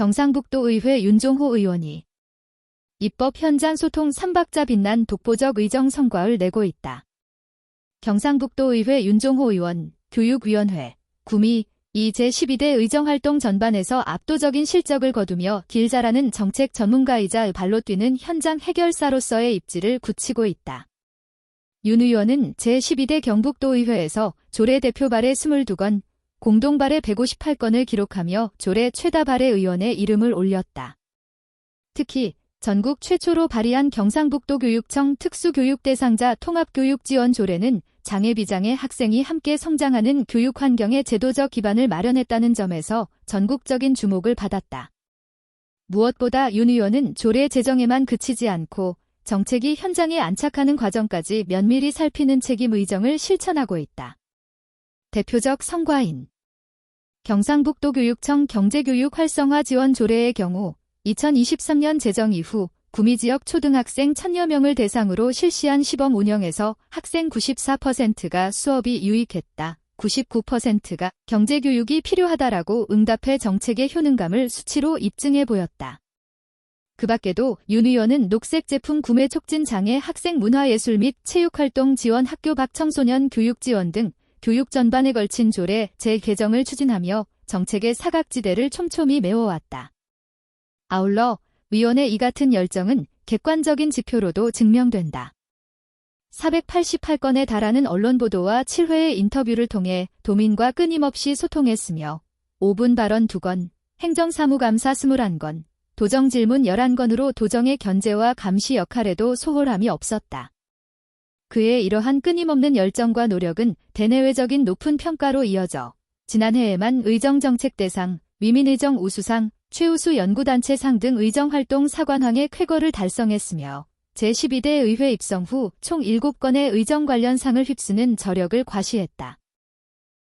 경상북도 의회 윤종호 의원이 입법 현장 소통 3박자 빛난 독보적 의정 성과를 내고 있다. 경상북도 의회 윤종호 의원, 교육위원회, 구미, 이 제12대 의정활동 전반에서 압도적인 실적을 거두며 길자라는 정책 전문가이자 발로 뛰는 현장 해결사로서의 입지를 굳히고 있다. 윤 의원은 제12대 경북도의회에서 조례 대표 발의 22건, 공동 발의 158건을 기록하며 조례 최다 발의 의원의 이름을 올렸다. 특히 전국 최초로 발의한 경상북도 교육청 특수교육 대상자 통합교육 지원 조례는 장애 비장애 학생이 함께 성장하는 교육 환경의 제도적 기반을 마련했다는 점에서 전국적인 주목을 받았다. 무엇보다 윤 의원은 조례 제정에만 그치지 않고 정책이 현장에 안착하는 과정까지 면밀히 살피는 책임 의정을 실천하고 있다. 대표적 성과인 경상북도 교육청 경제교육 활성화 지원 조례의 경우 2023년 제정 이후 구미 지역 초등학생 천여 명을 대상으로 실시한 시범 운영에서 학생 94%가 수업이 유익했다. 99%가 경제교육이 필요하다라고 응답해 정책의 효능감을 수치로 입증해 보였다. 그 밖에도 윤 의원은 녹색 제품 구매 촉진 장애 학생 문화예술 및 체육활동 지원 학교 박청소년 교육 지원 등 교육 전반에 걸친 조례 재개정을 추진하며 정책의 사각지대를 촘촘히 메워왔다. 아울러 위원의 이 같은 열정은 객관적인 지표로도 증명된다. 488건에 달하는 언론 보도와 7회의 인터뷰를 통해 도민과 끊임없이 소통했으며 5분 발언 2건, 행정사무감사 21건, 도정질문 11건으로 도정의 견제와 감시 역할에도 소홀함이 없었다. 그의 이러한 끊임없는 열정과 노력은 대내외적인 높은 평가로 이어져 지난해에만 의정정책 대상, 위민의정 우수상, 최우수 연구단체상 등 의정활동 사관왕의 쾌거를 달성했으며 제12대 의회 입성 후 총 7건의 의정 관련 상을 휩쓰는 저력을 과시했다.